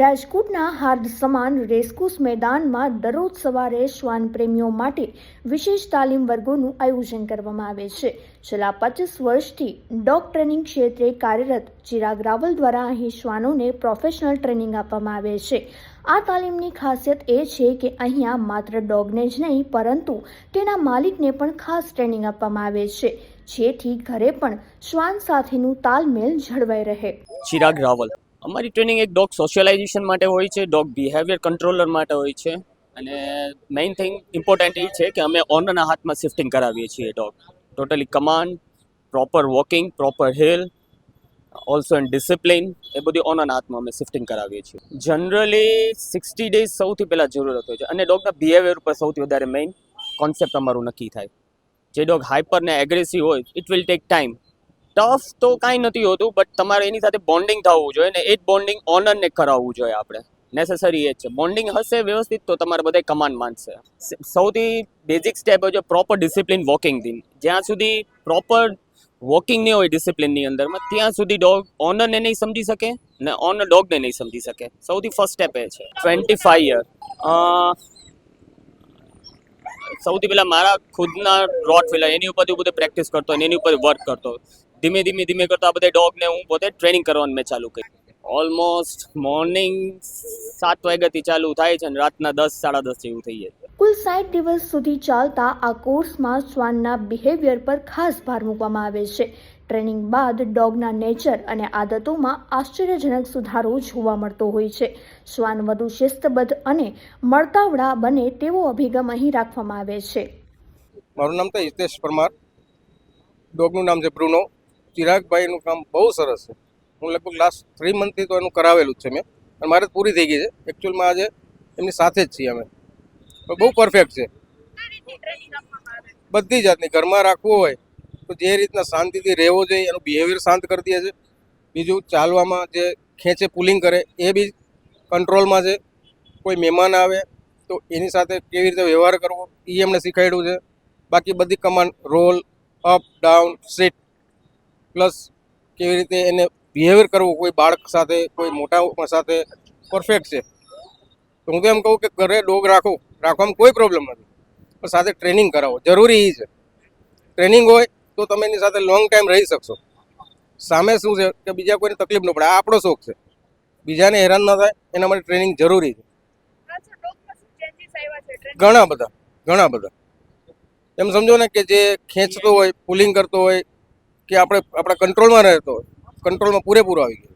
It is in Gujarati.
રાજકોટના હાર્દ સમાન રેસકોર્સ મેદાનમાં દરરોજ સવારે શ્વાન પ્રેમીઓ માટે વિશેષ તાલીમ વર્ગોનું આયોજન કરવામાં આવે છે. છેલ્લા પચીસ વર્ષથી ડોગ ટ્રેનિંગ ક્ષેત્રે કાર્યરત ચિરાગ રાવલ દ્વારા અહીં શ્વાનોને પ્રોફેશનલ ટ્રેનિંગ આપવામાં આવે છે. આ તાલીમની ખાસિયત એ છે કે અહીંયા માત્ર ડોગને જ નહીં, પરંતુ તેના માલિકને પણ ખાસ ટ્રેનિંગ આપવામાં આવે છે. જેથી ઘરે પણ શ્વાન સાથેનું તાલમેલ જળવાઈ રહે. ચિરાગ રાવલ અમારી ટ્રેનિંગ એક ડોગ સોશિયલાઇઝેશન માટે હોય છે, ડોગ બિહેવિયર કંટ્રોલર માટે હોય છે. અને મેઇન થિંગ ઇમ્પોર્ટન્ટ એ છે કે અમે ઓનરના હાથમાં શિફ્ટિંગ કરાવીએ છીએ dog. Totally command proper walking, proper heel, also and discipline, એ બધી ઓનરના હાથમાં અમે શિફ્ટિંગ કરાવીએ છીએ. જનરલી સિક્સટી ડેઝ સૌથી પહેલાં જરૂરત હોય છે. અને ડોગના બિહેવિયર ઉપર સૌથી વધારે મેઇન કોન્સેપ્ટ અમારું નક્કી થાય. જે ડોગ હાઈપર ને એગ્રેસિવ હોય it will take time tough તો કાંઈ નથી હોતું બટ તમારે એની સાથે બોન્ડિંગ થવું જોઈએ ને એ જ બોન્ડિંગ ઓનરને કરાવવું જોઈએ આપણે. નેસેસરી એ જ છે. બોન્ડિંગ હશે વ્યવસ્થિત તો તમારે બધા કમાન્ડ માનશે સૌથી બેઝિક સ્ટેપ હોય છે પ્રોપર ડિસિપ્લિન વોકિંગ દિન જ્યાં સુધી પ્રોપર વોકિંગ નહીં હોય ડિસિપ્લિનની અંદરમાં, ત્યાં સુધી ડોગ ઓનરને નહીં સમજી શકે ને ઓનર ડોગને નહીં સમજી શકે. સૌથી ફર્સ્ટ સ્ટેપ એ છે. ટ્વેન્ટી ફાઈવ યર સૌથી પહેલાં મારા ખુદના રોટ વેલર એની ઉપરથી બધે પ્રેક્ટિસ કરતો અને એની ઉપર વર્ક કરતો. ધીમે ધીમે ધીમે કરતા આ બધા ડોગને હું પોતે ટ્રેનિંગ કરવાનું મેં ચાલુ કરી ઓલમોસ્ટ મોર્નિંગ સાત વાગ્યાથી ચાલુ થાય છે અને રાતના દસ, સાડા દસ જેવું થઈ જાય. છે કુલ સાઠ દિવસ સુધી ચાલતા આ કોર્સમાં શ્વાનના બિહેવિયર પર ખાસ ભાર મૂકવામાં આવે છે. ટ્રેનિંગ બાદ ડોગના નેચર અને આદતોમાં આશ્ચર્યજનક સુધારો જોવા મળતો હોય છે. શ્વાન વધુ શિસ્તબદ્ધ અને મળતાવડા બને તેવો અભિગમ અહીં રાખવામાં આવે છે. મારું નામ તો હિતેશ પરમાર. ડોગનું નામ છે બ્રુનો. ચિરાગભાઈનું કામ બહુ સરસ છે. હું લગભગ લાસ્ટ થ્રી મંથથી તો એનું કરાવેલું છે મેં. અને મારે પૂરી થઈ ગઈ છે. એકચ્યુઅલમાં આજે એમની સાથે જ છીએ અમે. બહુ પરફેક્ટ છે. બધી જાતની, ઘરમાં રાખવું હોય તો જે રીતના શાંતિથી રહેવો જોઈએ, એનું બિહેવિયર શાંત કરી દે છે. બીજું ચાલવામાં જે ખેંચે પુલિંગ કરે, એ બી કંટ્રોલમાં છે. કોઈ મહેમાન આવે તો એની સાથે કેવી રીતે વ્યવહાર કરવો, એ એમને શીખવાડ્યું છે. બાકી બધી command roll up down sit plus કેવી રીતે એને બિહેવિયર કરવું, કોઈ બાળક સાથે, કોઈ મોટા સાથે પરફેક્ટ છે. તો હું તો એમ કહું કે ઘરે ડોગ રાખો, રાખવામાં કોઈ પ્રોબ્લેમ નથી. પણ સાથે ટ્રેનિંગ કરાવો. જરૂરી એ છે. ટ્રેનિંગ હોય તો તમે એની સાથે લોંગ ટાઈમ રહી શકશો. સામે શું છે કે બીજા કોઈને તકલીફ ન પડે. આપણો શોખ છે. બીજાને હેરાન ન થાય. એના માટે ટ્રેનિંગ જરૂરી છે. ઘણા બધા ઘણા બધા. એમ સમજો ને કે જે ખેંચતો હોય પુલિંગ કરતો હોય, કે આપણે, આપણા કંટ્રોલમાં રહેતો હોય કંટ્રોલમાં પૂરેપૂરો આવી ગયો.